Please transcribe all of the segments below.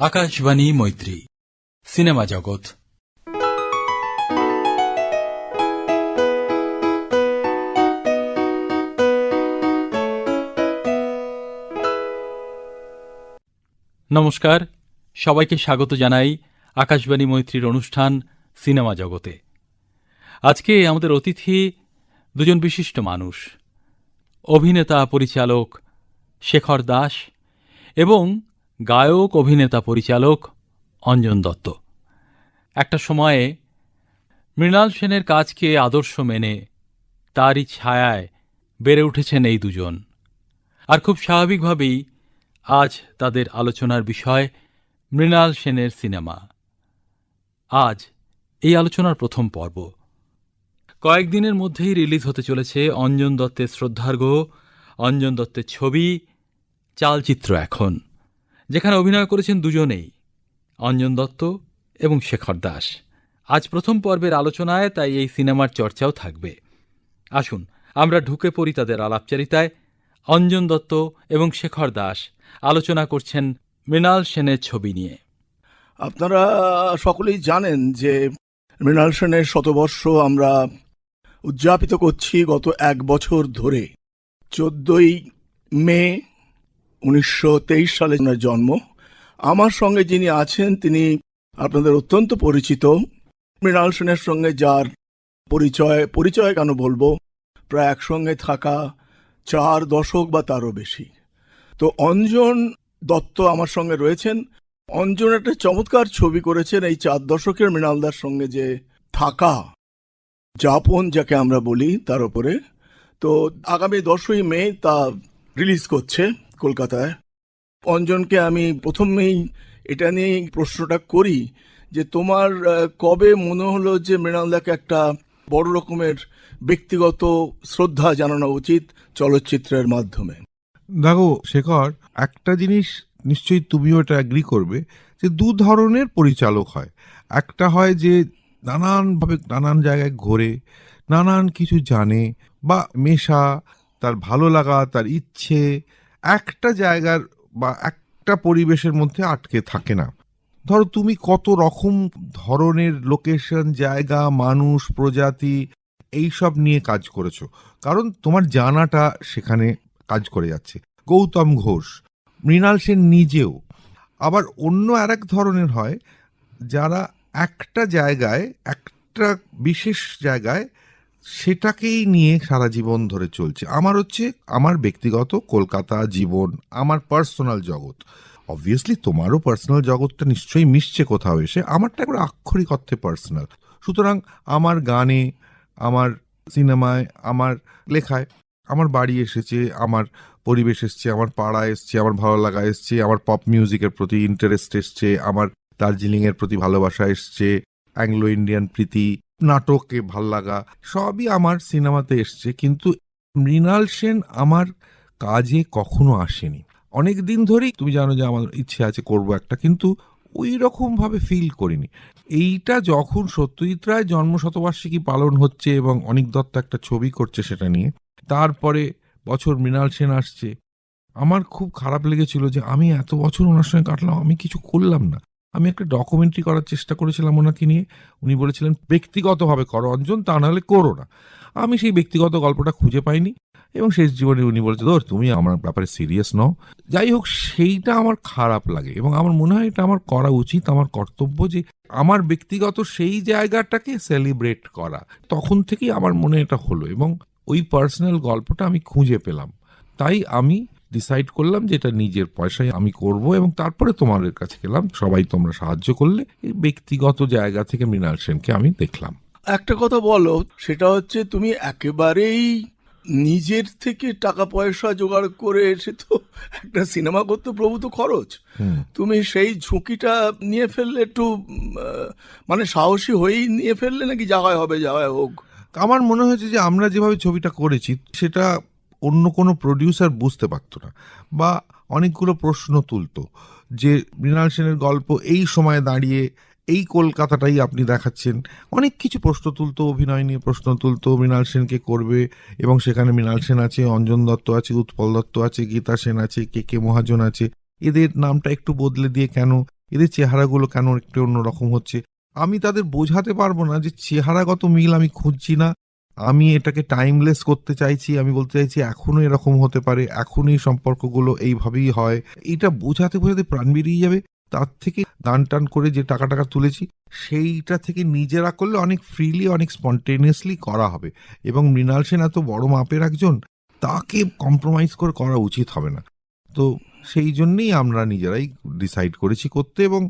আকাশবাণী মৈত্রী, সিনেমা জগৎ। নমস্কার, সবাইকে স্বাগত জানাই আকাশবাণী মৈত্রীর অনুষ্ঠান, সিনেমা জগতে। আজকে আমাদের অতিথি দুজন বিশিষ্ট মানুষ, অভিনেতা পরিচালক শেখর দাস এবং গায়ক, অভিনেতা পরিচালক অঞ্জন দত্ত। একটা সময়ে মৃণাল সেনের কাজকে আদর্শ মেনে তারই ছায়ায় বেড়ে উঠেছেন এই দুজন। আর খুব স্বাভাবিকভাবেই আজ তাদের আলোচনার বিষয় মৃণাল সেনের সিনেমা। আজ এই আলোচনার প্রথম পর্ব। কয়েকদিনের মধ্যেই রিলিজ হতে চলেছে অঞ্জন দত্তের শ্রদ্ধার্ঘ অঞ্জন দত্তের ছবি, চালচিত্র এখন। যেখানে অভিনয় করেছেন দুজনেই, অঞ্জন দত্ত এবং শেখর দাস। আজ প্রথম পর্বের আলোচনায় তাই এই সিনেমার চর্চাও থাকবে। আসুন, আমরা ঢুকে পড়ি তাদের আলাপচারিতায়। অঞ্জন দত্ত এবং শেখর দাস আলোচনা করছেন মৃণাল সেনের ছবি নিয়ে। আপনারা সকলেই জানেন যে মৃণাল সেনের শতবর্ষ আমরা উদযাপিত করছি গত এক বছর ধরে। চোদ্দই মে উনিশশো তেইশ সালে জন্ম। আমার সঙ্গে যিনি আছেন, তিনি আপনাদের অত্যন্ত পরিচিত। মৃণাল সেনের সঙ্গে যার পরিচয় পরিচয় কেন বলব? প্রায় একসঙ্গে থাকা চার দশক বা তারও বেশি। তো অঞ্জন দত্ত আমার সঙ্গে রয়েছেন। অঞ্জন একটা চমৎকার ছবি করেছেন এই চার দশকের মৃণালদার সঙ্গে যে থাকা যাপন, যাকে আমরা বলি, তার উপরে। তো আগামী দশই মে তা রিলিজ করছে। কলকাতায়। অঞ্জনকে আমি প্রথমেই এটা নিয়েই প্রশ্নটা করি যে তোমার কবে মনে হলো যে মৃণালদাকে একটা বড় রকমের ব্যক্তিগত শ্রদ্ধা জানানো উচিত চলচ্চিত্রের মাধ্যমে? দেখো শেখর, একটা জিনিস নিশ্চয়ই তুমিও এটা অ্যাগ্রি করবে যে দু ধরনের পরিচালক হয়। একটা হয় যে নানানভাবে নানান জায়গায় ঘোরে, নানান কিছু জানে বা মেশা, তার ভালো লাগা, তার ইচ্ছে একটা জায়গার বা একটা পরিবেশের মধ্যে আটকে থাকে না। ধরো তুমি কত রকম ধরনের লোকেশন জায়গা, মানুষ, প্রজাতি, এইসব নিয়ে কাজ করেছ। কারণ তোমার জানাটা সেখানে কাজ করে যাচ্ছে। গৌতম ঘোষ, মৃণাল সেন নিজেও। আবার অন্য আরেক ধরনের হয়, যারা একটা জায়গায়, একটা বিশেষ জায়গায় সেটাকেই নিয়ে সারা জীবন ধরে চলছে। আমার হচ্ছে আমার ব্যক্তিগত কলকাতা, জীবন, আমার পার্সোনাল জগৎ। অবভিয়াসলি তোমারও পার্সোনাল জগৎটা নিশ্চয়ই মিশছে কোথাও এসে। আমারটা একবার আক্ষরিক অর্থে পার্সোনাল সুতরাং আমার গানে, আমার সিনেমায়, আমার লেখায় আমার বাড়ি এসেছে, আমার পরিবেশ এসছে, আমার পাড়া এসছে, আমার ভালো লাগা এসছে, আমার পপ মিউজিকের প্রতি ইন্টারেস্ট এসছে, আমার দার্জিলিংয়ের প্রতি ভালোবাসা এসছে অ্যাংলো ইন্ডিয়ান প্রীতি, নাটকে ভালো লাগা, সবই আমার সিনেমাতে এসছে। কিন্তু মৃণাল সেন আমার কাজে কখনো আসেনি। অনেক দিন ধরেই তুমি জানো যে আমার ইচ্ছে আছে করব একটা, কিন্তু ওই রকম ভাবে ফিল করিনি। এইটা যখন সত্যজিৎ রায় জন্ম শতবার্ষিকী পালন হচ্ছে এবং অনিক দত্ত একটা ছবি করছে সেটা নিয়ে, তারপরে বছর মৃণাল সেন আসছে, আমার খুব খারাপ লেগেছিল যে আমি এত বছর ওনার সঙ্গে কাটলাম, আমি কিছু করলাম না। আমি একটা ডকুমেন্টারি করার চেষ্টা করেছিলাম ওনাকে নিয়ে। উনি বলেছিলেন, ব্যক্তিগতভাবে করো অঞ্জন, তা নাহলে করো না। আমি সেই ব্যক্তিগত গল্পটা খুঁজে পাইনি এবং শেষ জীবনে উনি বলেছে, ধর, তুমি আমার ব্যাপারে সিরিয়াস নও। যাই হোক, সেইটা আমার খারাপ লাগে এবং আমার মনে হয় এটা আমার করা উচিত, আমার কর্তব্য যে আমার ব্যক্তিগত সেই জায়গাটাকে সেলিব্রেট করা। তখন থেকেই আমার মনে এটা হলো এবং ওই পার্সোনাল গল্পটা আমি খুঁজে পেলাম। তাই আমি ডিসাইড করলাম যে এটা নিজের পয়সায় আমি করব এবং তারপরে তোমাদের কাছে গেলাম সবাই তোমরা সাহায্য করলে। এই ব্যক্তিগত জায়গা থেকে মৃণাল সেনকে আমি দেখলাম। একটা কথা বলো সেটা হচ্ছে তুমি একেবারেই নিজের থেকে টাকা পয়সা জোগাড় করে এসে তো একটা সিনেমা করতে প্রভূত খরচ। তুমি সেই ঝুঁকিটা নিয়ে ফেললে একটু মানে সাহসী হয়েই নিয়ে ফেললে নাকি যাওয়ায় হবে যাওয়ায় হোক? আমার মনে হয়েছে যে আমরা যেভাবে ছবিটা করেছি সেটা অন্য কোনো প্রডিউসার বুঝতে পারতো না বা অনেকগুলো প্রশ্ন তুলতো যে মৃণাল সেনের গল্প এই সময়ে দাঁড়িয়ে এই কলকাতাটাই আপনি দেখাচ্ছেন। অনেক কিছু প্রশ্ন তুলতো, অভিনয় নিয়ে প্রশ্ন তুলতো, মৃণাল সেনকে করবে এবং সেখানে মৃণাল সেন আছে, অঞ্জন দত্ত আছে, উৎপল দত্ত আছে, গীতা সেন আছে, কে কে মহাজন আছে। এদের নামটা একটু বদলে দিয়ে কেন, এদের চেহারাগুলো কেন একটু অন্যরকম হচ্ছে? আমি তাদের বোঝাতে পারব না যে চেহারাগত মিল আমি খুঁজছি না। আমি এটাকে টাইমলেস করতে চাইছি, আমি বলতে চাইছি এখনও এরকম হতে পারে, এখনই সম্পর্কগুলো এইভাবেই হয়। এটা বোঝাতে বোঝাতে প্রাণ বেরিয়ে যাবে। তার থেকে দান টান করে যে টাকা টাকা তুলেছি, সেইটা থেকে নিজেরা করলে অনেক ফ্রিলি অনেক স্পন্টেনিয়াসলি করা হবে। এবং মৃণাল সেন এত বড় মাপের একজন, তাকে কম্প্রোমাইজ করে করা উচিত হবে না। তো সেই জন্যেই আমরা নিজেরাই ডিসাইড করেছি করতে এবং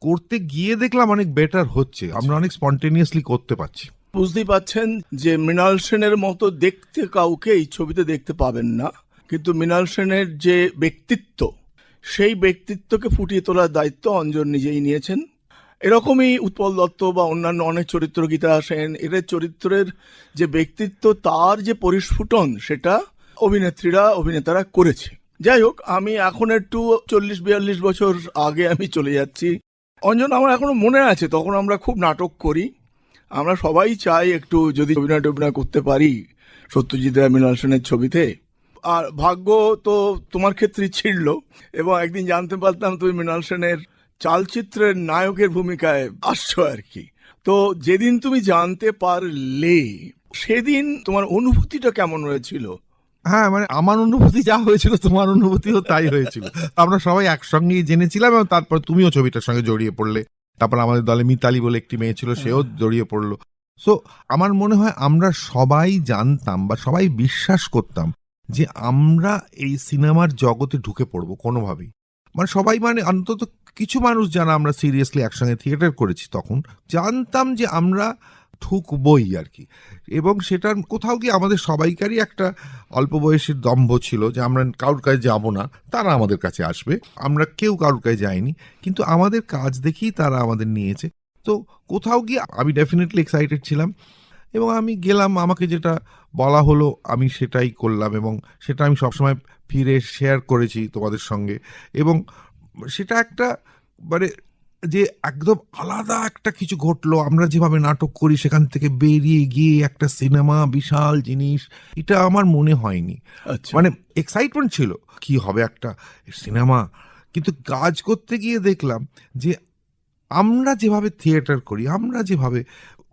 করতে গিয়ে দেখলাম অনেক বেটার হচ্ছে। আমরা অনেক স্পন্টেনিয়াসলি করতে পারছি। বুঝতেই পাচ্ছেন যে মৃণাল সেনের মতো দেখতে কাউকে এই ছবিতে দেখতে পাবেন না। কিন্তু মৃণাল সেনের যে ব্যক্তিত্ব, সেই ব্যক্তিত্বকে ফুটিয়ে তোলার দায়িত্ব অঞ্জন নিজেই নিয়েছেন। এরকমই উৎপল দত্ত বা অন্যান্য অনেক চরিত্র গীতা সেন এদের চরিত্রের যে ব্যক্তিত্ব, তার যে পরিস্ফুটন, সেটা অভিনেত্রীরা, অভিনেতারা করেছে। যাই হোক, আমি এখন একটু চল্লিশ বিয়াল্লিশ বছর আগে আমি চলে যাচ্ছি। অঞ্জন, আমার এখনও মনে আছে, তখন আমরা খুব নাটক করি। আমরা সবাই চাই একটু যদি অভিনয় টভিনয় করতে পারি সত্যজিৎ রায়, মৃণাল সেনের ছবিতে। আর ভাগ্য তো তোমার ক্ষেত্রে ছিল এবং একদিন জানতে পারতাম তুমি মৃণাল সেনের চালচিত্রের নায়কের ভূমিকায় আসছো আর কি। তো যেদিন তুমি জানতে পারলে, সেদিন তোমার অনুভূতিটা কেমন হয়েছিল? হ্যাঁ মানে আমার অনুভূতি যা হয়েছিল, তোমার অনুভূতিও তাই হয়েছিল। আমরা সবাই একসঙ্গেই জেনেছিলাম এবং তারপর তুমিও ছবিটার সঙ্গে জড়িয়ে পড়লে। তারপর আমাদের দলে মিতালি বলে একটি মেয়ে ছিল, সেও জড়িয়ে পড়ল। সো আমার মনে হয় আমরা সবাই জানতাম বা সবাই বিশ্বাস করতাম যে আমরা এই সিনেমার জগতে ঢুকে পড়ব কোনোভাবেই। মানে সবাই মানে অন্তত কিছু মানুষ যারা আমরা সিরিয়াসলি একসঙ্গে থিয়েটার করেছি তখন, জানতাম যে আমরা ঢুকবই আর কি। এবং সেটার কোথাও গিয়ে আমাদের সবাইকারই একটা অল্প বয়সের দম্ভ ছিল যে আমরা কারোর কাছে যাব না, তারা আমাদের কাছে আসবে। আমরা কেউ কারোর কাছে যাইনি, কিন্তু আমাদের কাজ দেখেই তারা আমাদের নিয়েছে। তো কোথাও গিয়ে আমি ডেফিনেটলি এক্সাইটেড ছিলাম এবং আমি গেলাম, আমাকে যেটা বলা হলো আমি সেটাই করলাম এবং সেটা আমি সবসময় ফিরে শেয়ার করেছি তোমাদের সঙ্গে। এবং সেটা একটা মানে যে একদম আলাদা একটা কিছু ঘটলো আমরা যেভাবে নাটক করি সেখান থেকে বেরিয়ে গিয়ে একটা সিনেমা বিশাল জিনিস এটা আমার মনে হয়নি। আচ্ছা। মানে এক্সাইটমেন্ট ছিল কি হবে একটা সিনেমা? কিন্তু কাজ করতে গিয়ে দেখলাম যে আমরা যেভাবে থিয়েটার করি আমরা যেভাবে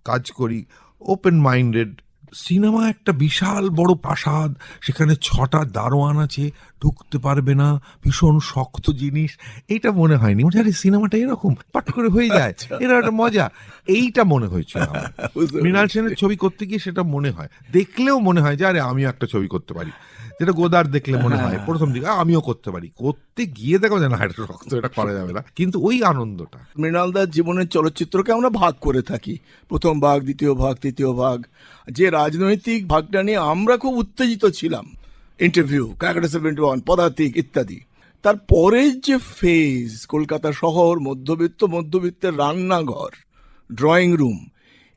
কাজ করি ওপেন মাইন্ডেড সিনেমা একটা বিশাল বড় প্রাসাদ সেখানে ছটা দারোয়ান আছে ঢুকতে পারবে না ভীষণ শক্ত জিনিস এইটা মনে হয়নি। মনে আরে সিনেমাটা এরকম পাট করে হয়ে যায় এরা একটা মজা এইটা মনে হয়েছে মৃণাল সেনের ছবি করতে গিয়ে সেটা মনে হয় দেখলেও মনে হয় যে আরে আমিও একটা ছবি করতে পারি। যেটা গোদার দেখলে মনে হয়। প্রথম দিকে আমিও করতে পারি। করতে গিয়ে দেখো যে না এটা রক্ত এটা করা যাবে না। কিন্তু ওই আনন্দটা। মৃণালদার জীবনের চলচ্চিত্রকে আমরা ভাগ করে থাকি। প্রথম ভাগ দ্বিতীয় ভাগ তৃতীয় ভাগ। যে রাজনৈতিক ভাগটা নিয়ে আমরা খুব উত্তেজিত ছিলাম। ইন্টারভিউ ক্যাকাটা সেভেন্টি ওয়ান পদাতিক ইত্যাদি। তারপরের যে ফেজ কলকাতা শহর মধ্যবিত্ত মধ্যবিত্তের রান্নাঘর ড্রয়িং রুম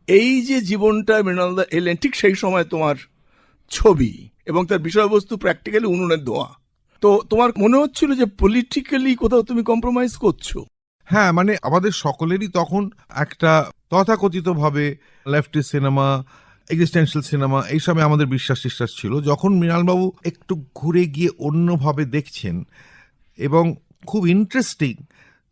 এই যে জীবনটা মৃণালদা এলেন ঠিক সেই সময় তোমার ছবি এবং তার বিষয়বস্তু প্র্যাকটিক্যালি উনুনের দোয়া তো তোমার মনে হচ্ছিল যে পলিটিক্যালি কোথাও তুমি কম্প্রোমাইজ করছ? হ্যাঁ মানে আমাদের সকলেরই তখন একটা তথাকথিতভাবে লেফটি সিনেমা এক্সিস্টেন্সিয়াল সিনেমা এইসবে আমাদের বিশ্বাস টিশ্বাস ছিল। যখন মৃণালবাবু একটু ঘুরে গিয়ে অন্যভাবে দেখছেন এবং খুব ইন্টারেস্টিং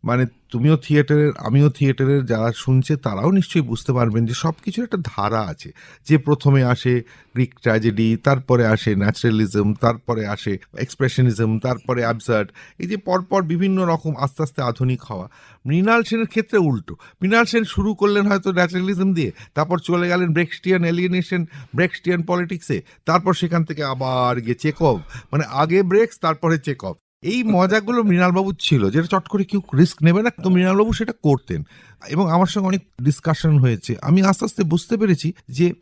মানে তুমিও থিয়েটারের, আমিও থিয়েটারের যারা শুনছে তারাও নিশ্চয়ই বুঝতে পারবেন যে সব কিছুর একটা ধারা আছে। যে প্রথমে আসে গ্রিক ট্র্যাজেডি তারপরে আসে ন্যাচারালিজম তারপরে আসে এক্সপ্রেশনিজম তারপরে অ্যাবসার্ড এই যে পরপর বিভিন্ন রকম আস্তে আস্তে আধুনিক হওয়া। মৃণাল সেনের ক্ষেত্রে উল্টো। মৃণাল সেন শুরু করলেন হয়তো ন্যাচারালিজম দিয়ে, তারপর চলে গেলেন ব্রেক্সটিয়ান এলিয়েনেশন ব্রেক্সটিয়ান পলিটিক্সে তারপর সেখান থেকে আবার গিয়ে চেকভ মানে আগে ব্রেক্স তারপরে চেকভ এই মজাগুলো মৃণালবাবুর ছিল, যেটা চট করে কেউ রিস্ক নেবে না, তো মৃণালবাবু সেটা করতেন। এবং আমার সঙ্গে অনেক ডিসকাশন হয়েছে। আমি আস্তে আস্তে বুঝতে পেরেছি যে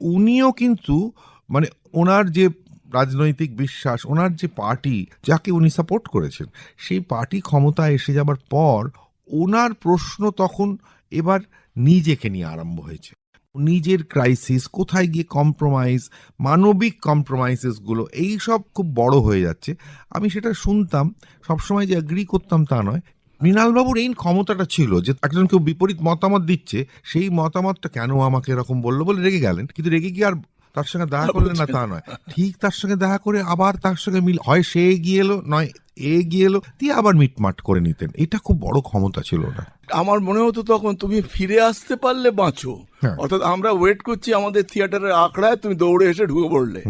উনিও কিন্তু মানে ওনার যে রাজনৈতিক বিশ্বাস, ওনার যে পার্টি, যাকে উনি সাপোর্ট করেছেন, সেই পার্টি ক্ষমতায় এসে যাবার পর ওনার প্রশ্ন তখন এবার নিজেকে নিয়ে আরম্ভ হয়েছে। নিজের ক্রাইসিস কোথায় গিয়ে কম্প্রোমাইজ মানবিক কম্প্রোমাইজেসগুলো এই সব খুব বড় হয়ে যাচ্ছে। আমি সেটা শুনতাম, সবসময় যে অ্যাগ্রি করতাম তা নয়। মৃণালবাবুর এই ক্ষমতাটা ছিল যে একজন কেউ বিপরীত মতামত দিচ্ছে, সেই মতামতটা কেন আমাকে এরকম বলল বলে রেগে গেলেন। কিন্তু রেগে গিয়ে আর তার সঙ্গে দেখা করলে না তা নয়। ঠিক তার সঙ্গে দেখা করে আবার তার সঙ্গে মিল, হয় সে এগিয়ে এলো, নয় এ এগিয়ে এলো, দিয়ে আবার মিটমাট করে নিতেন। এটা খুব বড় ক্ষমতা ছিল না আমার মনে হতো তখন তুমি ফিরে আসতে পারলে বাঁচো। হ্যাঁ। অর্থাৎ আমরা ওয়েট করছি আমাদের থিয়েটারের আঁকড়ায় তুমি দৌড়ে এসে ঢুকে পড়লে।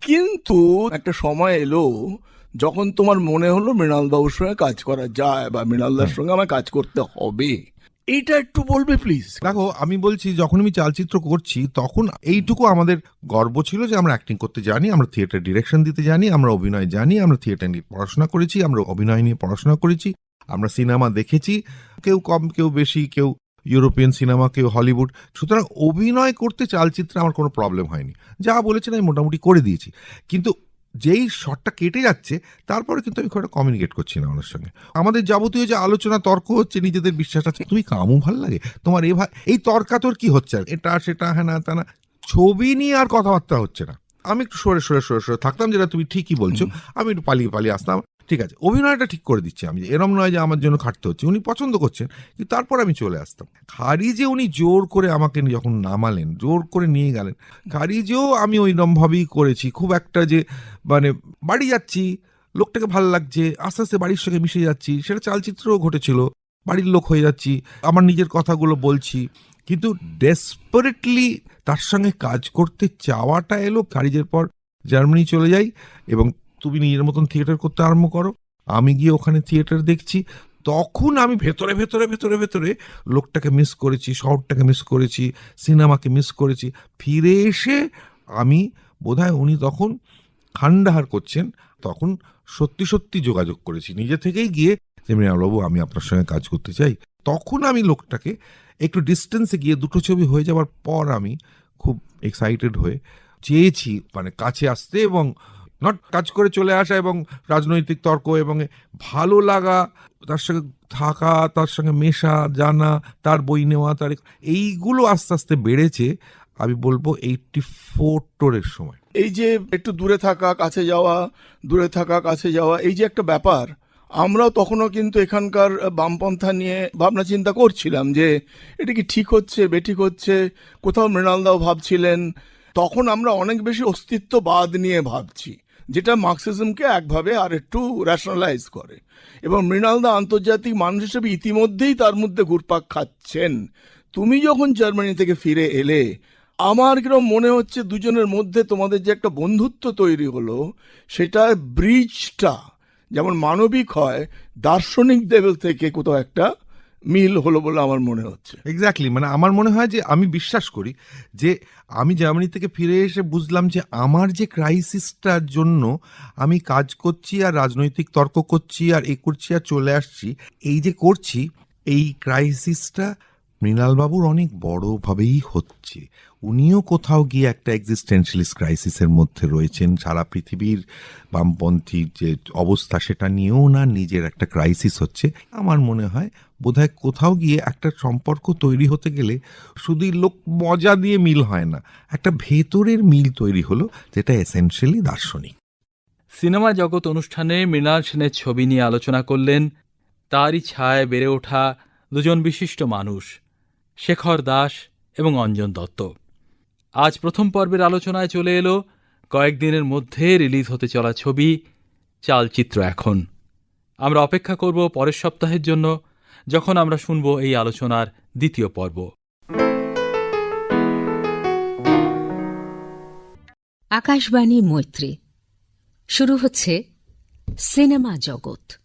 কিন্তু একটা সময় এলো যখন তোমার মনে হলো মৃণাল বাবুর সঙ্গে কাজ করা যায় বা মৃণালদার হ্যাঁ। সঙ্গে আমার কাজ করতে হবে। এইটা একটু বলবে প্লিজ দেখো আমি বলছি যখন আমি চালচিত্র করছি তখন এইটুকু আমাদের গর্ব ছিল যে আমরা অ্যাক্টিং করতে জানি আমরা থিয়েটার ডিরেকশন দিতে জানি আমরা অভিনয় জানি আমরা থিয়েটার নিয়ে পড়াশোনা করেছি আমরা অভিনয় নিয়ে পড়াশোনা করেছি। আমরা সিনেমা দেখেছি কেউ কম কেউ বেশি কেউ ইউরোপিয়ান সিনেমা কেউ হলিউড। সুতরাং অভিনয় করতে চালচিত্রে আমার কোনো প্রবলেম হয়নি। যা বলেছেন আমি মোটামুটি করে দিয়েছি। কিন্তু যেই শটটা কেটে যাচ্ছে তারপরে কিন্তু আমি খুব একটা কমিউনিকেট করছি না ওনার সঙ্গে। আমাদের যাবতীয় যে আলোচনা তর্ক হচ্ছে নিজেদের বিশ্বাস আছে। তুমি কামু ভালো লাগে? তোমার এ এই তর্কাতর কি হচ্ছে? আর? এটা সেটা হ্যাঁ না তা না। ছবি নিয়ে আর কথাবার্তা হচ্ছে না। আমি একটু সরে সরে সরে সরে থাকতাম যেটা তুমি ঠিকই বলছো। আমি একটু পালিয়ে পালিয়ে আসতাম। ঠিক আছে, অভিনয়টা ঠিক করে দিচ্ছি আমি। এরম নয় যে আমার জন্য খাটতে হচ্ছে, উনি পছন্দ করছেন, কিন্তু তারপর আমি চলে আসতাম। খারিজে উনি জোর করে আমাকে যখন নামালেন, জোর করে নিয়ে গেলেন খারিজেও আমি ওইরকম ভাবেই করেছি, খুব একটা যে মানে বাড়ি যাচ্ছি, লোকটাকে ভালো লাগছে, আস্তে আস্তে বাড়ির সঙ্গে মিশে যাচ্ছি, সেটা চালচিত্রও ঘটেছিল, বাড়ির লোক হয়ে যাচ্ছি, আমার নিজের কথাগুলো বলছি, কিন্তু ডেসপারেটলি তার সঙ্গে কাজ করতে চাওয়াটা এলো কারিজের পর জার্মানি চলে যাই এবং তুমি নিজের মতন থিয়েটার করতে আরম্ভ করো। আমি গিয়ে ওখানে থিয়েটার দেখছি। তখন আমি ভেতরে ভেতরে ভেতরে ভেতরে লোকটাকে মিস করেছি, শহরটাকে মিস করেছি সিনেমাকে মিস করেছি। ফিরে এসে আমি বোধহয় উনি তখন খান্ডাহার করছেন, তখন সত্যি সত্যি যোগাযোগ করেছি। নিজে থেকেই গিয়ে যে, মৃণালবাবু, আমি আপনার সঙ্গে কাজ করতে চাই। তখন আমি লোকটাকে একটু ডিস্টেন্সে গিয়ে দুটো ছবি হয়ে যাওয়ার পর আমি খুব এক্সাইটেড হয়ে চেয়েছি মানে কাছে আসতে এবং নট কাজ করে চলে আসা এবং রাজনৈতিক তর্ক এবং ভালো লাগা, তার সঙ্গে থাকা, তার সঙ্গে মেশা, জানা, তার বই নেওয়া, তার এইগুলো আস্তে আস্তে বেড়েছে, আমি বলব এইটটি ফোর টোরের সময়। এই যে একটু দূরে থাকা, কাছে যাওয়া, দূরে থাকা, কাছে যাওয়া, এই যে একটা ব্যাপার, আমরাও তখনও কিন্তু এখানকার বামপন্থা নিয়ে ভাবনা চিন্তা করছিলাম যে, এটা কি ঠিক হচ্ছে, বেঠিক হচ্ছে, কোথাও মৃণালদাও ভাবছিলেন, তখন আমরা অনেক বেশি অস্তিত্ববাদ নিয়ে ভাবছি। যেটা মার্কসিজমকে একভাবে আর একটু র্যাশনালাইজ করে। এবং মৃণালদা আন্তর্জাতিক মানুষ হিসেবে ইতিমধ্যেই তার মধ্যে ঘুরপাক খাচ্ছেন। তুমি যখন জার্মানি থেকে ফিরে এলে, আমার কিরম মনে হচ্ছে দুজনের মধ্যে তোমাদের যে একটা বন্ধুত্ব তৈরি হলো, সেটা ব্রিজটা যেমন মানবিক হয় দার্শনিক লেভেল থেকে কোথাও একটা মিল হলো বলে আমার মনে হচ্ছে। এক্স্যাক্টলি মানে আমার মনে হয় যে আমি বিশ্বাস করি যে আমি জার্মানি থেকে ফিরে এসে বুঝলাম যে আমার যে ক্রাইসিসটার জন্য আমি কাজ করছি আর রাজনৈতিক তর্ক করছি আর এ করছি আর চলে আসছি, এই যে করছি, এই ক্রাইসিসটা মৃণালবাবুর অনেক বড়ভাবেই হচ্ছে। উনিও কোথাও গিয়ে একটা এক্সিস্টেন্সিয়ালিস্ট ক্রাইসিসের মধ্যে রয়েছেন। সারা পৃথিবীর বামপন্থীর যে অবস্থা সেটা নিয়েও না নিজের একটা ক্রাইসিস হচ্ছে। আমার মনে হয় বোধহয় কোথাও গিয়ে একটা সম্পর্ক তৈরি হতে গেলে শুধুই লোক মজা দিয়ে মিল হয় না। একটা ভেতরের মিল তৈরি হলো যেটা এসেনশিয়ালি দার্শনিক। সিনেমা জগৎ অনুষ্ঠানে মৃণাল সেনের ছবি নিয়ে আলোচনা করলেন। তারই ছায় বেড়ে ওঠা দুজন বিশিষ্ট মানুষ। শেখর দাস এবং অঞ্জন দত্ত। আজ প্রথম পর্বের আলোচনায় চলে এলো, কয়েকদিনের মধ্যে রিলিজ হতে চলা ছবি, চালচিত্র এখন। আমরা অপেক্ষা করব পরের সপ্তাহের জন্য, যখন আমরা শুনব এই আলোচনার দ্বিতীয় পর্ব। আকাশবাণী মৈত্রী। শুরু হচ্ছে সিনেমা জগৎ।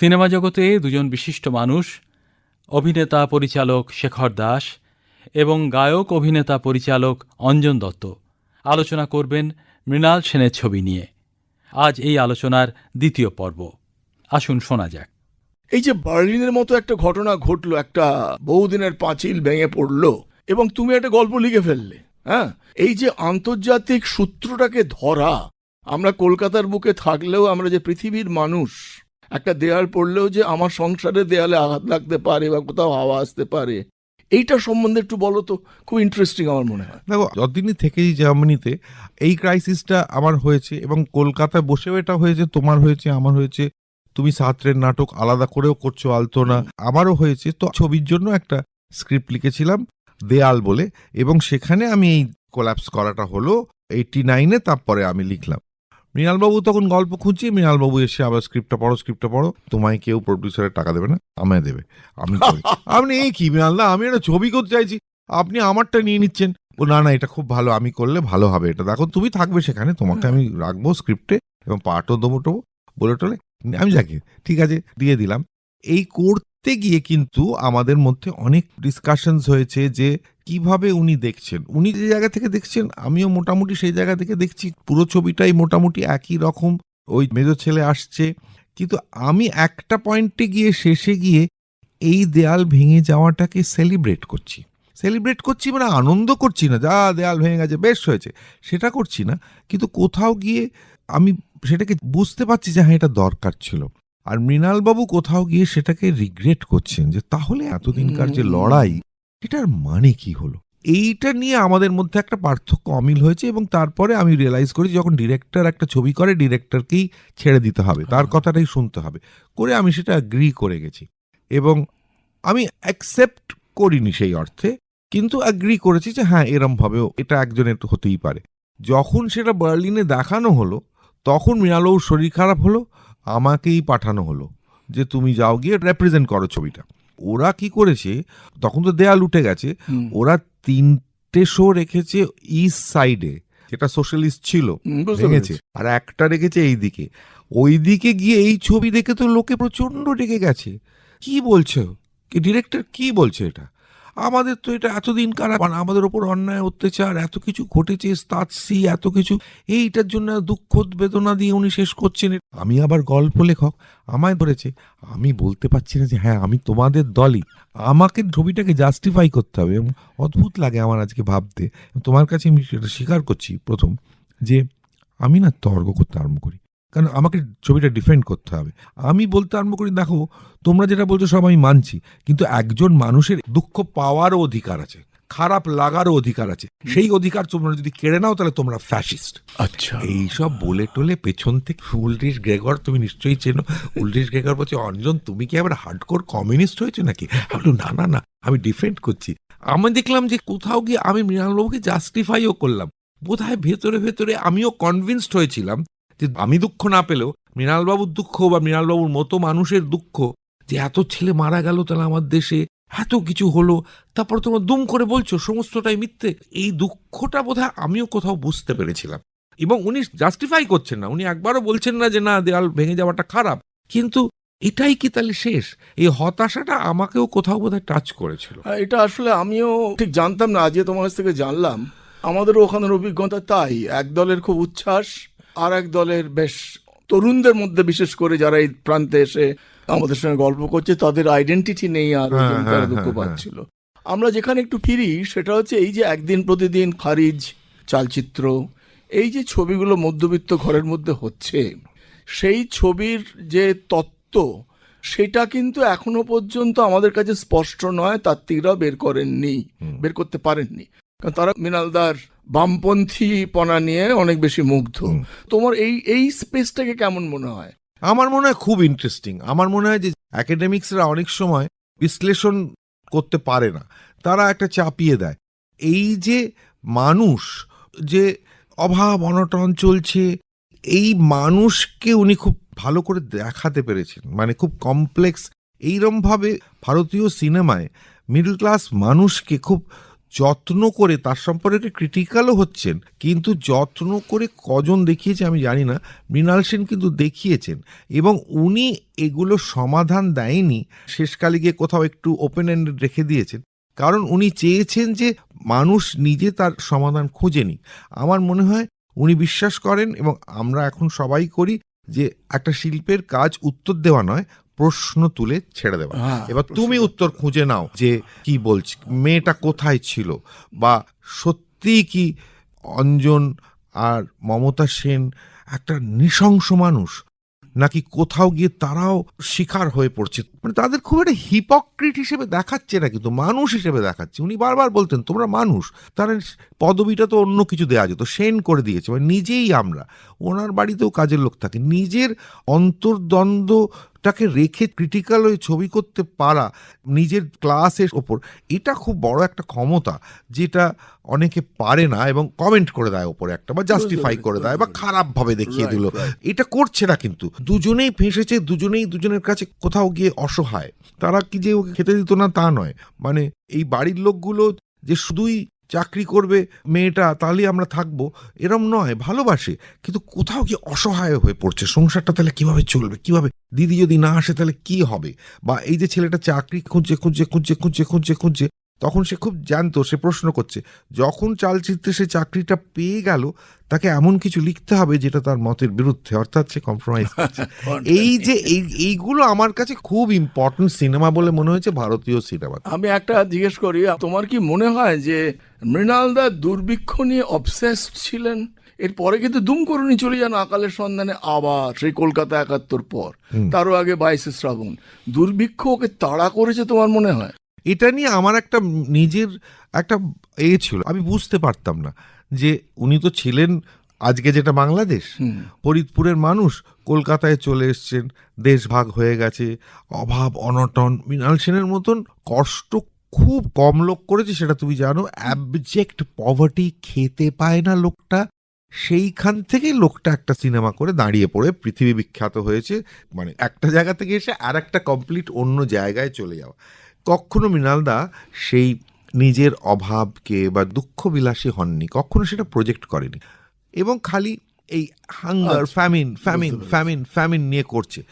সিনেমা জগতে দুজন বিশিষ্ট মানুষ, অভিনেতা পরিচালক শেখর দাস এবং গায়ক অভিনেতা পরিচালক অঞ্জন দত্ত। আলোচনা করবেন মৃণাল সেনের ছবি নিয়ে। আজ এই আলোচনার দ্বিতীয় পর্ব। আসুন শোনা যাক। এই যে বার্লিনের মতো একটা ঘটনা ঘটলো, একটা বহুদিনের পাঁচিল ভেঙে পড়ল এবং তুমি একটা গল্প লিখে ফেললে হ্যাঁ? এই যে আন্তর্জাতিক সূত্রটাকে ধরা, আমরা কলকাতার বুকে থাকলেও আমরা যে পৃথিবীর মানুষ একটা দেয়াল পড়লেও যে আমার সংসারে দেয়ালে আঘাত লাগতে পারে বা কোথাও হাওয়া আসতে পারে এইটা সম্বন্ধে একটু বলো তো, খুব ইন্টারেস্টিং আমার মনে হয়। দেখো, যতদিনই থেকেই জার্মানিতে এই ক্রাইসিসটা আমার হয়েছে এবং কলকাতায় বসেও এটা হয়েছে, তোমার হয়েছে, আমার হয়েছে, তুমি সাত্রের নাটক আলাদা করেও করছ আলতোনা, আমারও হয়েছে, তো ছবির জন্য একটা স্ক্রিপ্ট লিখেছিলাম, দেয়াল বলে, এবং সেখানে আমি এই কোল্যাপস করাটা হলো এইটি নাইনে তারপরে আমি লিখলাম। মৃণালবাবু তখন গল্প খুঁজছি মৃণালবাবু এসে আবার স্ক্রিপ্টটা পড়ো স্ক্রিপ্টটা পড়ো। তোমায় কেউ প্রডিউসারের টাকা দেবে না আমায় দেবে। আমি আপনি এই কি মৃণালদা আমি একটা ছবি করতে চাইছি। আপনি আমারটা নিয়ে নিচ্ছেন। ও না না এটা খুব ভালো আমি করলে ভালো হবে এটা। দেখো তুমি থাকবে সেখানে তোমাকে আমি রাখব স্ক্রিপ্টে এবং পাঠও দেবো টোবো বলে টলে। আমি যাকে ঠিক আছে দিয়ে দিলাম। এই করতে গিয়ে কিন্তু আমাদের মধ্যে অনেক ডিসকাশনস হয়েছে যে কীভাবে উনি দেখছেন? উনি যে জায়গা থেকে দেখছেন আমিও মোটামুটি সেই জায়গা থেকে দেখছি। পুরো ছবিটাই মোটামুটি একই রকম। ওই মেজ ছেলে আসছে। কিন্তু আমি একটা পয়েন্টে গিয়ে শেষে গিয়ে এই দেয়াল ভেঙে যাওয়াটাকে সেলিব্রেট করছি। সেলিব্রেট করছি মানে আনন্দ করছি না। যা দেয়াল ভেঙে গেছে বেশ হয়েছে। সেটা করছি না। কিন্তু কোথাও গিয়ে আমি সেটাকে বুঝতে পারছি যে হ্যাঁ এটা দরকার ছিল। আর মৃণালবাবু কোথাও গিয়ে সেটাকে রিগ্রেট করছেন যে তাহলে এতদিনকার যে লড়াই এটার মানে কি হলো? এইটা নিয়ে আমাদের মধ্যে একটা পার্থক্য অমিল হয়েছে এবং তারপরে আমি রিয়েলাইজ করি যখন ডিরেক্টর একটা ছবি করে ডিরেক্টরকেই ছেড়ে দিতে হবে। তার কথাটাই শুনতে হবে। করে আমি সেটা অ্যাগ্রি করে গেছি। এবং আমি অ্যাকসেপ্ট করিনি সেই অর্থে কিন্তু অ্যাগ্রি করেছি যে হ্যাঁ এরমভাবেও এটা একজনের হতেই পারে। যখন সেটা বার্লিনে দেখানো হলো তখন মৃণালবাবুর শরীর খারাপ হলো আমাকেই পাঠানো হলো যে তুমি যাও গিয়ে রেপ্রেজেন্ট করো ছবিটা। ওরা কি করেছে? তখন তো দেয়াল উঠে গেছে। ওরা তিনটে শো রেখেছে ইস্ট সাইডে যেটা সোশ্যালিস্ট ছিল। ভেঙেছে। আর একটা রেখেছে এই দিকে। ওই দিকে গিয়ে এই ছবি দেখে তো লোকে প্রচণ্ড ডেকে গেছে। কি বলছে? কি ডিরেক্টর কি বলছে এটা? আমাদের তো এটা এতদিন কারা আমাদের ওপর অন্যায়, অত্যাচার, এত কিছু ঘটেছে তাৎসি এত কিছু। এইটার জন্য দুঃখ, বেদনা দিয়ে উনি শেষ করছেন। আমি আবার গল্প লেখক আমায় ধরেছে, আমি বলতে পারছি না যে হ্যাঁ আমি তোমাদের দলই। আমাকে ছবিটাকে জাস্টিফাই করতে হবে এবং অদ্ভুত লাগে আমার আজকে ভাবতে। তোমার কাছে আমি সেটা স্বীকার করছি প্রথম, যে আমি না তর্ক করতে আরম্ভ করি। কারণ আমাকে ছবিটা ডিফেন্ড করতে হবে। আমি বলতে আরম্ভ করি দেখো তোমরা যেটা বলছো সব আমি মানছি কিন্তু একজন মানুষের দুঃখ পাওয়ারও অধিকার আছে খারাপ লাগারও অধিকার আছে। সেই অধিকার তোমরা যদি কেড়ে নাও তাহলে তোমরা ফ্যাসিস্ট আচ্ছা। এইসব বলে টলে পেছন থেকে উল্টিস গ্রেগর তুমি নিশ্চয়ই চেনো উল্টিস গ্রেগর বলছে অঞ্জন তুমি কি আবার হার্ডকোর কমিউনিস্ট হয়েছে নাকি? আমি না না না আমি ডিফেন্ড করছি। আমি দেখলাম যে কোথাও গিয়ে আমি মৃণালবাবুকে জাস্টিফাইও করলাম। বোধহয় ভেতরে ভেতরে আমিও কনভিন্সড হয়েছিলাম যে আমি দুঃখ না পেলেও, মৃণালবাবুর দুঃখ বা মৃণালবাবুর মতো মানুষের দুঃখ, যে এত ছেলে মারা গেল তাহলে আমার দেশে, এত কিছু হলো, তারপর তোমরা দুম করে বলছো, সমস্তটাই মিথ্যে। এই দুঃখটা বোধহয় আমিও কোথাও বুঝতে পেরেছিলাম। এবং উনি জাস্টিফাই করছেন না, উনি একবারও বলছেন না যে, না, দেয়াল ভেঙে যাওয়াটা খারাপ। কিন্তু এটাই কি তাহলে শেষ? এই হতাশাটা আমাকেও কোথাও বোধহয় টাচ করেছিল। এটা আসলে আমিও ঠিক জানতাম না, আজকে তোমার কাছ থেকে জানলাম। আমাদেরও ওখানের অভিজ্ঞতা তাই, এক দলের খুব উচ্ছ্বাস আর এক দলের বেশ তরুণদের মধ্যে বিশেষ করে যারা এই প্রান্তে এসে আমাদের সঙ্গে গল্প করছে তাদের আইডেন্টিটি নেই আর হ্যাঁ, তারা হ্যাঁ, দুঃখ হ্যাঁ, পাচ্ছিল। আমরা যেখানে একটু ফিরি সেটা হচ্ছে এই যে একদিন প্রতিদিন খারিজ চালচিত্র এই যে ছবিগুলো মধ্যবিত্ত ঘরের মধ্যে হচ্ছে সেই ছবির যে তত্ত্ব সেটা কিন্তু এখনও পর্যন্ত আমাদের কাছে স্পষ্ট নয় তাত্ত্বিকরাও বের করেননি বের করতে পারেননি। কারণ তারা মৃণালদার বামপন্থী পনা নিয়ে অনেক বেশি মুগ্ধ। তোমার এই এই স্পেসটাকে কেমন মনে হয়? আমার মনে হয় খুব ইন্টারেস্টিং আমার মনে হয় যে একাডেমিক্সরা অনেক সময় বিশ্লেষণ করতে পারে না। তারা একটা চাপিয়ে দেয়। এই যে মানুষ যে অভাব অনটন চলছে এই মানুষকে উনি খুব ভালো করে দেখাতে পেরেছেন। মানে খুব কমপ্লেক্স এইরমভাবে ভারতীয় সিনেমায় মিডল ক্লাস মানুষকে খুব যত্ন করে তার সম্পর্কে ক্রিটিক্যালও হচ্ছেন। কিন্তু যত্ন করে কজন দেখিয়েছে আমি জানি না। মৃণাল সেন কিন্তু দেখিয়েছেন এবং উনি এগুলো সমাধান দেয়নি। শেষকালে গিয়ে কোথাও একটু ওপেন এন্ডেড রেখে দিয়েছেন। কারণ উনি চেয়েছেন যে মানুষ নিজে তার সমাধান খুঁজে নিক। আমার মনে হয় উনি বিশ্বাস করেন এবং আমরা এখন সবাই করি যে একটা শিল্পের কাজ উত্তর দেওয়া নয় প্রশ্ন তুলে ছেড়ে দেওয়া হ্যাঁ, এবার তুমি উত্তর খুঁজে নাও যে কি বলছি মেয়েটা কোথায় ছিল? বা সত্যিই কি অঞ্জন আর মমতা সেন একটা নৃশংস মানুষ? নাকি কোথাও গিয়ে তারাও শিকার হয়ে পড়ছে? মানে তাদের খুব একটা হিপক্রিট হিসেবে দেখাচ্ছে না কিন্তু মানুষ হিসেবে দেখাচ্ছে। উনি বারবার বলতেন তোমরা মানুষ তার পদবিটা তো অন্য কিছু দেওয়া যেত সেন করে দিয়েছে। মানে নিজেই আমরা ওনার বাড়িতেও কাজের লোক থাকে। নিজের অন্তর্দ্বন্দ্বটাকে রেখে ক্রিটিক্যাল ওই ছবি করতে পারা নিজের ক্লাসের ওপর এটা খুব বড় একটা ক্ষমতা যেটা অনেকে পারে না এবং কমেন্ট করে দেয় ওপরে একটা বা জাস্টিফাই করে দেয় বা খারাপভাবে দেখিয়ে দিল. এটা করছে না কিন্তু। দুজনেই ফেঁসেছে দুজনেই দুজনের কাছে কোথাও গিয়ে অসহায়। তারা কি যে ওকে খেতে দিত না তা নয়। মানে এই বাড়ির লোকগুলো যে শুধুই চাকরি করবে মেয়েটা, তাহলে আমরা থাকব। এরম নয়, ভালোবাসে। কিন্তু কোথাও কি অসহায় হয়ে পড়ছে? সংসারটা তাহলে কীভাবে চলবে? কীভাবে? দিদি যদি না আসে তাহলে কি হবে? বা এই যে ছেলেটা চাকরি খুঁজছে খুঁজছে খুঁজছে খুঁজছে খুঁজছে খুঁজছে তখন সে খুব জানতো সে প্রশ্ন করছে যখন চালচিত্রে সে চাকরিটা পেয়ে গেল তাকে এমন কিছু লিখতে হবে যেটা তার মতের বিরুদ্ধে? অর্থাৎ সে কম্প্রোমাইজ এই যে এই এইগুলো আমার কাছে খুব ইম্পর্টেন্ট সিনেমা বলে মনে হয়েছে ভারতীয় সিনেমা আমি একটা জিজ্ঞেস করি তোমার কি মনে হয় যে মৃণালদা দুর্ভিক্ষ নিয়ে অবসেসড ছিলেন? এরপরে কিন্তু দুম করে উনি চলে যান আকালের সন্ধানে আবার সেই কলকাতা একাত্তর পর। তারও আগে বাইশে শ্রাবণ। দুর্ভিক্ষ ওকে তাড়া করেছে তোমার মনে হয়? এটা নিয়ে আমার একটা নিজের একটা এ ছিল। আমি বুঝতে পারতাম না যে উনি তো ছিলেন আজকে যেটা বাংলাদেশ। ফরিদপুরের মানুষ কলকাতায় চলে এসছেন দেশ ভাগ হয়ে গেছে অভাব অনটন মৃণাল সেনের মতন কষ্ট খুব কম লোক করেছে সেটা তুমি জানো। অ্যাবজেক্ট পভার্টি খেতে পায় না লোকটা। সেইখান থেকে লোকটা একটা সিনেমা করে দাঁড়িয়ে পড়ে পৃথিবী বিখ্যাত হয়েছে। মানে একটা জায়গা থেকে এসে আর একটা কমপ্লিট অন্য জায়গায় চলে যাওয়া। কখনো মৃণালদা সেই নিজের অভাবকে বা দুঃখ বিলাসী হননি কখনো সেটা প্রজেক্ট করেনি এবং খালি এই hunger famine famine famine famine নিয়ে করছে।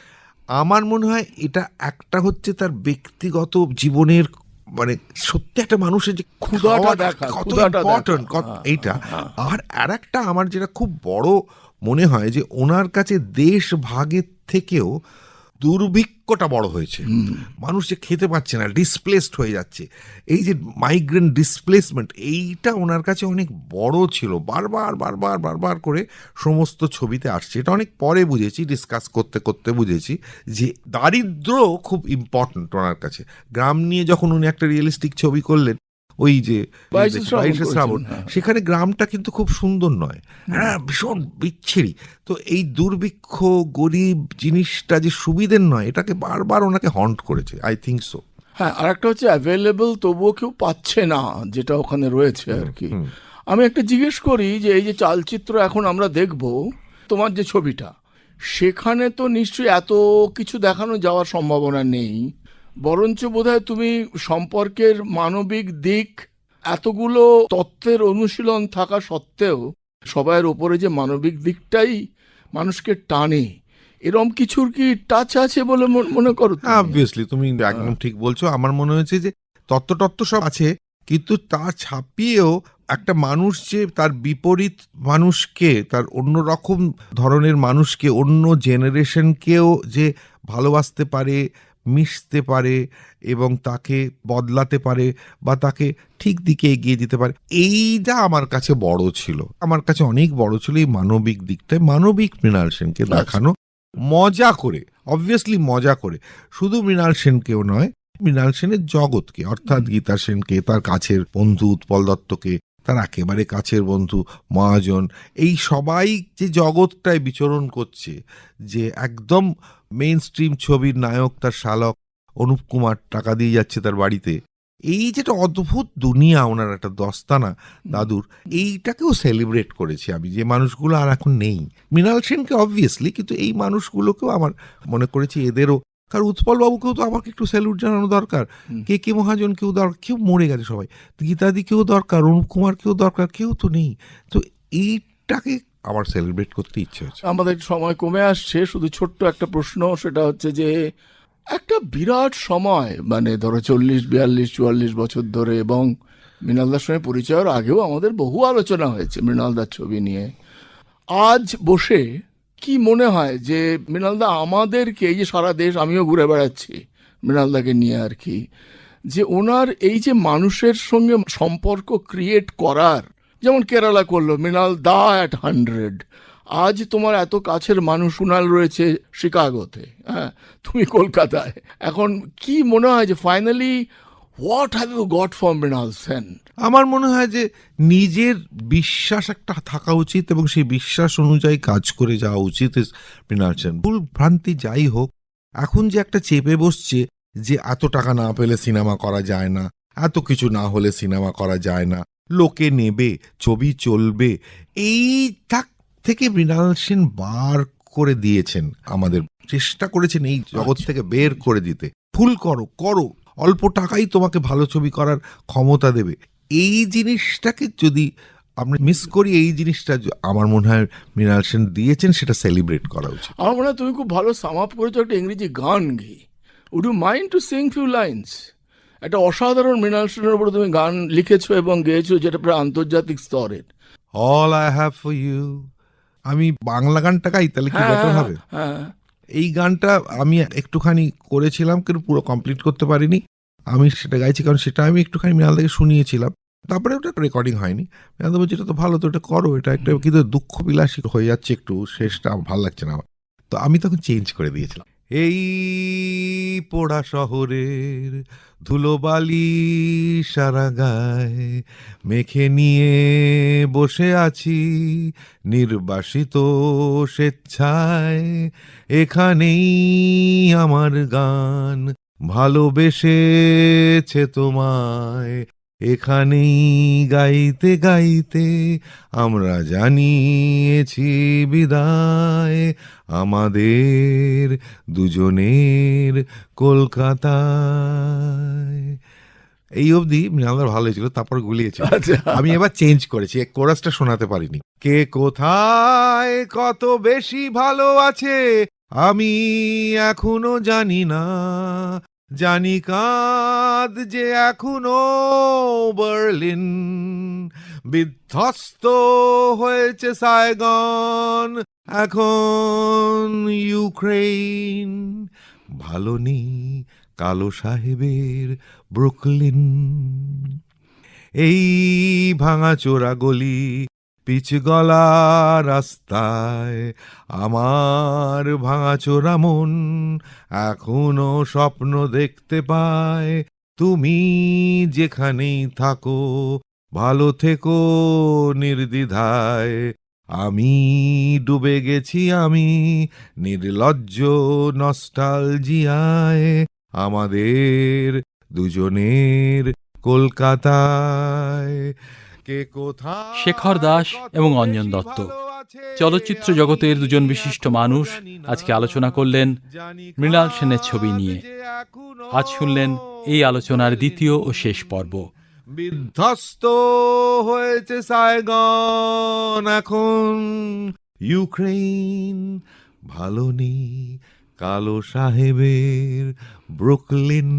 আমার মনে হয় এটা একটা হচ্ছে তার ব্যক্তিগত জীবনের মানে সত্যি একটা মানুষের যে খাওয়াটা কত ক্ষুধাটা ইম্পর্টেন্ট হ্যাঁ, এইটা। আর আর একটা আমার যেটা খুব বড় মনে হয় যে ওনার কাছে দেশ ভাগের থেকেও দুর্ভিক্ষটা বড় হয়েছে। মানুষ যে খেতে পাচ্ছে না ডিসপ্লেসড হয়ে যাচ্ছে। এই যে মাইগ্রেন ডিসপ্লেসমেন্ট এইটা ওনার কাছে অনেক বড় ছিল। বারবার বারবার বারবার করে সমস্ত ছবিতে আসছে। এটা অনেক পরে বুঝেছি ডিসকাস করতে করতে বুঝেছি যে দারিদ্র খুব ইম্পর্ট্যান্ট ওনার কাছে। গ্রাম নিয়ে যখন উনি একটা রিয়েলিস্টিক ছবি করলেন ওই যে বাইশে শ্রাবণ হ্যাঁ। সেখানে গ্রামটা কিন্তু খুব সুন্দর নয়। হ্যাঁ ভীষণ বিচ্ছিরি। তো এই দুর্ভিক্ষ গরিব জিনিসটা যে সুবিধের নয় এটাকে বারবার ওনাকে হন্ট করেছে আই থিঙ্ক সো হ্যাঁ আর একটা হচ্ছে অ্যাভেলেবল তবুও কেউ পাচ্ছে না যেটা ওখানে রয়েছে আর কি আমি একটা জিজ্ঞেস করি যে এই যে চালচিত্র এখন আমরা দেখব তোমার যে ছবিটা সেখানে তো নিশ্চয়ই এত কিছু দেখানো যাওয়ার সম্ভাবনা নেই। বরঞ্চ বোধহয় তুমি সম্পর্কের মানবিক দিক এতগুলো তত্ত্বের অনুশীলন থাকা সত্ত্বেও সবাইয়ের ওপরে যে মানবিক দিকটাই মানুষকে টানে এরম কিছুর কি টাচ আছে বলে মন- করো? অবভিয়াসলি তুমি একদম ঠিক বলছো আমার মনে হয়েছে যে তত্ত্ব তত্ত্ব সব আছে কিন্তু তা ছাপিয়েও একটা মানুষ যে তার বিপরীত মানুষকে তার অন্য রকম ধরনের মানুষকে অন্য জেনারেশনকেও যে ভালোবাসতে পারে মিশতে পারে এবং তাকে বদলাতে পারে বা তাকে ঠিক দিকে এগিয়ে দিতে পারে। এইটা আমার কাছে বড় ছিল। আমার কাছে অনেক বড় ছিল এই মানবিক দিকটায়। মানবিক মৃণাল সেনকে দেখানো। মজা করে অবভিয়াসলি মজা করে। শুধু মৃণাল সেনকেও নয় মৃণাল সেনের জগৎকে অর্থাৎ গীতা সেনকে তার কাছের বন্ধু উৎপল দত্তকে তার একেবারে কাছের বন্ধু, মহাজন, এই সবাই যে জগৎটায় বিচরণ করছে, যে একদম মেইন স্ট্রিম ছবির নায়ক তার শালক অনুপ কুমার টাকা দিয়ে যাচ্ছে তার বাড়িতে, এই যেটা অদ্ভুত দুনিয়া ওনার, একটা দস্তানা, দাদুর, এইটাকেও সেলিব্রেট করেছি আমি, যে মানুষগুলো আর এখন নেই। মৃণাল সেনকে অবভিয়াসলি কিন্তু এই মানুষগুলোকেও আমার মনে করেছি এদেরও কারণ উৎপলবাবুকেও তো আমাকে একটু স্যালুট জানানো দরকার। কে কে মহাজন কেউ দরকার কেউ মরে গেছে সবাই। গীতাদি কেউ দরকার অনুপ কুমার কেউ দরকার কেউ তো নেই। তো এইটাকে আমার সেলিব্রেট করতে ইচ্ছে হচ্ছে। আমাদের সময় কমে আসছে শুধু ছোট্ট একটা প্রশ্ন সেটা হচ্ছে যে একটা বিরাট সময় মানে ধরো চল্লিশ বিয়াল্লিশ চুয়াল্লিশ বছর ধরে এবং মৃণালদার সঙ্গে পরিচয়ের আগেও আমাদের বহু আলোচনা হয়েছে মৃণালদার ছবি নিয়ে। আজ বসে কি মনে হয় যে মৃণালদা আমাদেরকে, এই যে সারা দেশ, আমিও ঘুরে বেড়াচ্ছি মৃণালদাকে নিয়ে আর কি, যে ওনার এই যে মানুষের সঙ্গে সম্পর্ক ক্রিয়েট করার, যেমন কেরালা করল, মৃণাল দা অ্যাট হান্ড্রেড আজ তোমার এত কাছের মানুষ উনাল রয়েছে শিকাগোতে হ্যাঁ তুমি কলকাতায়, এখন কি মনে হয় যে finally what have you got from Mrinal Sen আমার মনে হয় যে নিজের বিশ্বাস একটা থাকা উচিত এবং সেই বিশ্বাস অনুযায়ী কাজ করে যাওয়া উচিত মৃণাল সেন। ভুল ভ্রান্তি যাই হোক এখন যে একটা চেপে বসছে যে এত টাকা না পেলে সিনেমা করা যায় না এত কিছু না হলে সিনেমা করা যায় না লোকে নেবে ছবি চলবে এই থাক থেকে মৃণাল সেন বার করে দিয়েছেন আমাদের। চেষ্টা করেছেন এই জগৎ থেকে বের করে দিতে। ফুল করো করো। অল্প টাকাই তোমাকে ভালো ছবি করার ক্ষমতা দেবে। এই জিনিসটাকে যদি আমরা মিস করি এই জিনিসটা আমার মনে হয় মৃণাল সেন দিয়েছেন সেটা সেলিব্রেট করা উচিত। আমার মনে হয় তুমি খুব ভালো সাম আপ করেছ একটা ইংরেজি গান গিয়ে। Would you mind to sing few lines একটা অসাধারণ মৃণাল সেনের উপরে তুমি গান লিখেছো এবং গেয়েছো যেটা প্রায় আন্তর্জাতিক স্তরের। All I have for you আমি বাংলা গানটা গাই তাহলে কি বেটার হবে? হ্যাঁ। এই গানটা আমি একটুখানি করেছিলাম কিন্তু পুরো কমপ্লিট করতে পারিনি। আমি সেটা গাইছি কারণ সেটা আমি একটুখানি মৃণাল থেকে শুনিয়েছিলাম। তারপরে ওটা রেকর্ডিং হয়নি। মৃণাল বলছি এটা তো ভালো তো এটা করো এটা একটা কিন্তু দুঃখ বিলাসী হয়ে যাচ্ছে একটু শেষটা ভালো লাগছে না আমার। তো আমি তখন চেঞ্জ করে দিয়েছিলাম। এই পোড়া শহরের ধুলোবালি সারা গায়ে মেখে নিয়ে বসে আছি নির্বাসিত স্বেচ্ছায়। এখানেই আমার গান ভালোবেসেছে তোমায়। এখানেই গাইতে গাইতে আমরা জানিয়েছি বিদায়। আমাদের দুজনের কলকাতায়। এই অবধি মৃণালদার ভালো হয়েছিল তারপর গুলিয়েছে আচ্ছা। আমি এবার চেঞ্জ করেছি এক কোরাসটা শোনাতে পারিনি। কে কোথায় কত বেশি ভালো আছে আমি এখনও জানি না। জানি কাঁদ যে এখনও বার্লিন, বিধ্বস্ত হয়েছে সাইগন, এখন ইউক্রেন ভালো নেই কালো সাহেবের ব্রুকলিন, এই ভাঙাচোরা গলি পিচ গলা রাস্তায় আমার ভাঙাচোরা মন এখনও স্বপ্ন দেখতে পায়। তুমি যেখানেই থাকো, ভালো থেকো নির্দ্বিধায়। আমি ডুবে গেছি আমি নির্লজ্জ নস্টালজিয়ায়। আমাদের দুজনের কলকাতায় শেখর দাস এবং অঞ্জন দত্ত। চলচ্চিত্র জগতের দুজন বিশিষ্ট মানুষ আজকে আলোচনা করলেন মৃণাল সেনের ছবি নিয়ে। আজ শুনলেন এই আলোচনার দ্বিতীয় ও শেষ পর্ব বিধ্বস্ত হয়েছে সাইগন এখন ইউক্রেন ভালো নেই কালো সাহেবের ব্রুকলিন